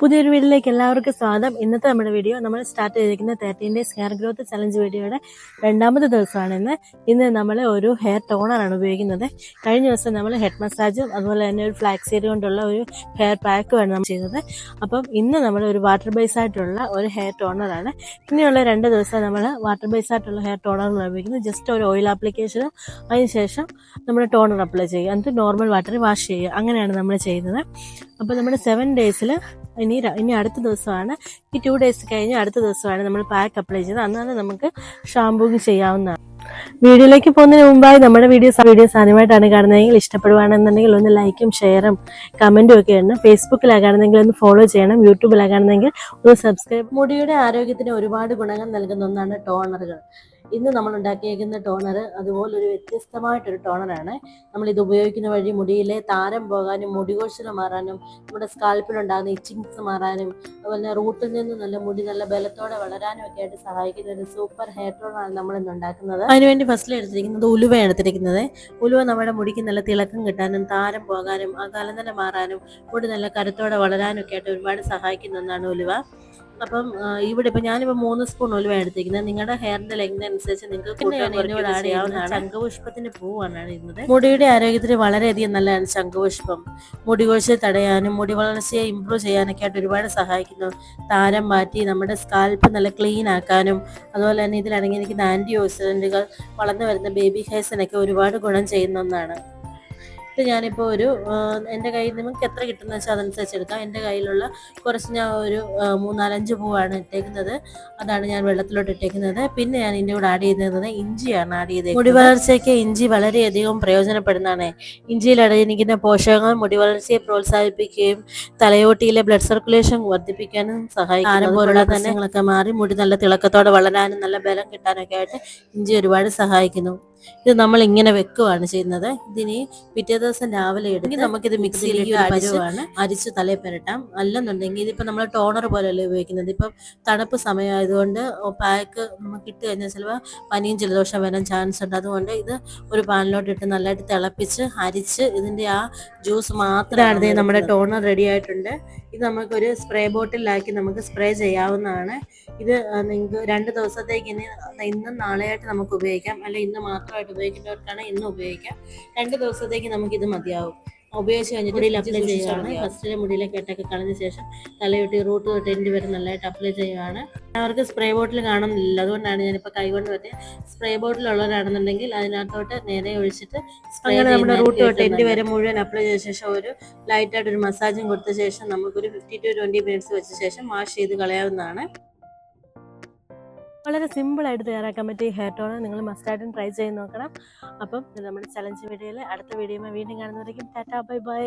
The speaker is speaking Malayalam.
പുതിയൊരു വീഡിയോയിലേക്ക് എല്ലാവർക്കും സ്വാഗതം. ഇന്നത്തെ നമ്മുടെ വീഡിയോ നമ്മൾ സ്റ്റാർട്ട് ചെയ്തിരിക്കുന്ന thirteen days hair growth challenge വീഡിയോയുടെ രണ്ടാമത്തെ ദിവസമാണ് ഇന്ന് ഇന്ന് നമ്മൾ ഒരു ഹെയർ ടോണറാണ് ഉപയോഗിക്കുന്നത്. കഴിഞ്ഞ ദിവസം നമ്മൾ ഹെഡ് മസാജും അതുപോലെ തന്നെ ഒരു ഫ്ലാക്സ് കൊണ്ടുള്ള ഒരു ഹെയർ പാക്കുമാണ് നമ്മൾ ചെയ്തത്. അപ്പം ഇന്ന് നമ്മൾ ഒരു വാട്ടർ ബേസ് ആയിട്ടുള്ള ഒരു ഹെയർ ടോണറാണ് ഇനിയുള്ള രണ്ട് ദിവസം നമ്മൾ വാട്ടർ ബേസ് ആയിട്ടുള്ള ഹെയർ ടോണറാണ് ഉപയോഗിക്കുന്നത്. ജസ്റ്റ് ഒരു ഓയിൽ ആപ്ലിക്കേഷനും അതിനുശേഷം നമ്മൾ ടോണർ അപ്ലൈ ചെയ്യുക. എന്നിട്ട് നോർമൽ വാട്ടറിൽ വാഷ് ചെയ്യുക. അങ്ങനെയാണ് നമ്മൾ ചെയ്യുന്നത്. അപ്പോൾ നമ്മൾ സെവൻ ഡേയ്സിൽ ഇനി ഇനി അടുത്ത ദിവസമാണ്. ഈ ടു ഡേയ്സ് കഴിഞ്ഞ് അടുത്ത ദിവസമാണ് നമ്മൾ പാക്ക് അപ്ലൈ ചെയ്തത്. അന്നാണ് നമുക്ക് ഷാമ്പൂങ് ചെയ്യാവുന്നതാണ്. വീഡിയോയിലേക്ക് പോകുന്നതിന് മുമ്പായി നമ്മുടെ വീഡിയോസ് വീഡിയോസ് ആദ്യമായിട്ടാണ് കാണുന്നതെങ്കിൽ ഇഷ്ടപ്പെടുവാണെന്നുണ്ടെങ്കിൽ ഒന്ന് ലൈക്കും ഷെയറും കമന്റും ഒക്കെ ഉണ്ട് ഫേസ്ബുക്കിലാണ് കാണുന്നെങ്കിൽ ഒന്ന് ഫോളോ ചെയ്യണം. യൂട്യൂബിലാണ് കാണുന്നെങ്കിൽ ഒന്ന് സബ്സ്ക്രൈബ് മുടിയുടെ ആരോഗ്യത്തിന് ഒരുപാട് ഗുണങ്ങൾ നൽകുന്ന ഒന്നാണ് ടോണറുകൾ. ഇന്ന് നമ്മൾ ഉണ്ടാക്കിയേക്കുന്ന ടോണർ അതുപോലെ ഒരു വ്യത്യസ്തമായിട്ടൊരു ടോണറാണ്. നമ്മൾ ഇത് ഉപയോഗിക്കുന്ന വഴി മുടിയിലെ താരം പോകാനും മുടി കൊഴിച്ചിൽ മാറാനും നമ്മുടെ സ്കാൽപ്പിലുണ്ടാകുന്ന ഇച്ചിങ്സ് മാറാനും അതുപോലെ റൂട്ടിൽ നിന്ന് നല്ല മുടി നല്ല ബലത്തോടെ വളരാനും ഒക്കെ ആയിട്ട് സഹായിക്കുന്ന ഒരു സൂപ്പർ ഹെയർ ടോണാണ് നമ്മൾ ഇന്ന് ഉണ്ടാക്കുന്നത്. അതിനുവേണ്ടി ഫസ്റ്റിൽ എടുത്തിരിക്കുന്നത് ഉലുവ എടുത്തിരിക്കുന്നത്. ഉലുവ നമ്മുടെ മുടിക്ക് നല്ല തിളക്കം കിട്ടാനും താരം പോകാനും ആ കലന്തല മാറാനും മുടി നല്ല കരുത്തോടെ വളരാനും ഒക്കെ ആയിട്ട് ഒരുപാട് സഹായിക്കുന്ന ഒന്നാണ് ഉലുവ. അപ്പം ഇവിടെ ഇപ്പൊ ഞാനിപ്പോ മൂന്ന് സ്പൂൺ ഉലുവ എടുത്തിരിക്കുന്നത് നിങ്ങളുടെ ഹെയറിന്റെ ലെങ്ത് അനുസരിച്ച് നിങ്ങൾക്ക് ശംഖുപുഷ്പത്തിന്റെ പൂവാണ് ഇടുന്നത്. മുടിയുടെ ആരോഗ്യത്തിന് വളരെയധികം നല്ലതാണ് ശംഖുപുഷ്പം. മുടി കൊഴിച്ചിൽ തടയാനും മുടി വളർച്ചയെ ഇമ്പ്രൂവ് ചെയ്യാനൊക്കെ ആയിട്ട് ഒരുപാട് സഹായിക്കുന്നു. താരം മാറ്റി നമ്മുടെ സ്കാൽപ്പ് നല്ല ക്ലീൻ ആക്കാനും അതുപോലെ തന്നെ ഇതിൽ അടങ്ങിയിരിക്കുന്ന ആന്റി ഓക്സിഡന്റുകൾ വളർന്നു വരുന്ന ബേബി ഹെയർസിനൊക്കെ ഒരുപാട് ഗുണം ചെയ്യുന്ന ഒന്നാണ്. ഇത് ഞാനിപ്പോൾ ഒരു എന്റെ കയ്യിൽ നിങ്ങൾക്ക് എത്ര കിട്ടുന്ന വെച്ചാൽ അതനുസരിച്ച് എടുക്കാം. എന്റെ കയ്യിലുള്ള കുറച്ച് ഞാൻ ഒരു മൂന്നാലഞ്ച് പൂവാണ് ഇട്ടേക്കുന്നത്. അതാണ് ഞാൻ വെള്ളത്തിലോട്ട് ഇട്ടേക്കുന്നത്. പിന്നെ ഞാൻ ഇതിന്റെ കൂടെ ആഡ് ചെയ്യുന്നത് ഇഞ്ചിയാണ് ആഡ് ചെയ്തത് മുടി വളർച്ചയ്ക്ക് ഇഞ്ചി വളരെയധികം പ്രയോജനപ്പെടുന്നതാണ്. ഇഞ്ചിയിൽ അടങ്ങിയിരിക്കുന്ന പോഷകങ്ങൾ മുടി വളർച്ചയെ പ്രോത്സാഹിപ്പിക്കുകയും തലയോട്ടിയിലെ ബ്ലഡ് സർക്കുലേഷൻ വർദ്ധിപ്പിക്കാനും സഹായിക്കും താരം പോലുള്ള തന്നെ മാറി മുടി നല്ല തിളക്കത്തോടെ വളരാനും നല്ല ബലം കിട്ടാനൊക്കെ ആയിട്ട് ഇഞ്ചി ഒരുപാട് സഹായിക്കുന്നു. ഇത് നമ്മൾ ഇങ്ങനെ വെക്കുവാണ് ചെയ്യുന്നത്. ഇതിനി പിറ്റേ ദിവസം രാവിലെ എടുത്ത് നമുക്കിത് മിക്സിയിലിട്ട് അരിവാണ് അരിച്ച് തലയിൽ പെരട്ടാം. അല്ലെന്നുണ്ടെങ്കിൽ ഇതിപ്പോ നമ്മൾ ടോണർ പോലെയല്ലേ ഉപയോഗിക്കുന്നത്. ഇപ്പം തണുപ്പ് സമയമായതുകൊണ്ട് പാക്ക് നമുക്ക് ഇട്ട് കഴിഞ്ഞാൽ ചിലപ്പോൾ പനിയും ജലദോഷം വരാൻ ചാൻസ് ഉണ്ട്. അതുകൊണ്ട് ഇത് ഒരു പാനിലോട്ട് ഇട്ട് നല്ലതായിട്ട് തിളപ്പിച്ച് അരിച്ച് ഇതിന്റെ ആ ജ്യൂസ് മാത്രമാണ് നമ്മുടെ ടോണർ റെഡി ആയിട്ടുണ്ട്. ഇത് നമുക്കൊരു സ്പ്രേ ബോട്ടിലാക്കി നമുക്ക് സ്പ്രേ ചെയ്യാവുന്നതാണ്. ഇത് നിങ്ങൾക്ക് രണ്ട് ദിവസത്തേക്ക് ഇനി ഇന്നും നാളെയായിട്ട് നമുക്ക് ഉപയോഗിക്കാം. അല്ല ഇന്ന് മാത്രമായിട്ട് ഉപയോഗിക്കുന്നവർക്കാണ് ഇന്ന് ഉപയോഗിക്കാം. രണ്ട് ദിവസത്തേക്ക് നമുക്ക് ഇത് മതിയാവും. ഉപയോഗിച്ച് കഴിഞ്ഞിട്ട് മുടിയിൽ അപ്ലൈ ചെയ്യുകയാണ്. ഫസ്റ്റിലെ മുടിയിലെ കെട്ടൊക്കെ കളഞ്ഞ ശേഷം തലയൊട്ടി റൂട്ട് തൊട്ട് എന്റെ വരെ നല്ലതായിട്ട് അപ്ലൈ ചെയ്യുകയാണ്. അവർക്ക് സ്പ്രേ ബോട്ടിൽ കാണുന്നില്ല. അതുകൊണ്ടാണ് ഞാനിപ്പോൾ കൈകൊണ്ട് പറ്റിയ സ്പ്രേ ബോട്ടിൽ ഉള്ളവരാണെന്നുണ്ടെങ്കിൽ അതിനകത്തോട്ട് നേരെ ഒഴിച്ചിട്ട് അങ്ങനെ നമ്മുടെ റൂട്ട് തൊട്ട് എന്റെ വരെ മുഴുവൻ അപ്ലൈ ചെയ്ത ശേഷം ഒരു ലൈറ്റായിട്ട് ഒരു മസാജും കൊടുത്ത ശേഷം നമുക്കൊരു ഫിഫ്റ്റി ടു ട്വന്റി മിനിറ്റ്സ് വെച്ച ശേഷം വാഷ് ചെയ്ത് കളയാവുന്നതാണ്. വളരെ സിമ്പിൾ ആയിട്ട് തയ്യാറാക്കാൻ പറ്റിയ ഹെയർ ടോൺ നിങ്ങൾ മസ്റ്റായിട്ടും ട്രൈ ചെയ്ത് നോക്കണം. അപ്പം നമ്മുടെ ചലഞ്ച് വീഡിയോയിൽ അടുത്ത വീഡിയോ വീണ്ടും കാണുന്നവരേക്കും ടാറ്റാ ബൈ ബൈ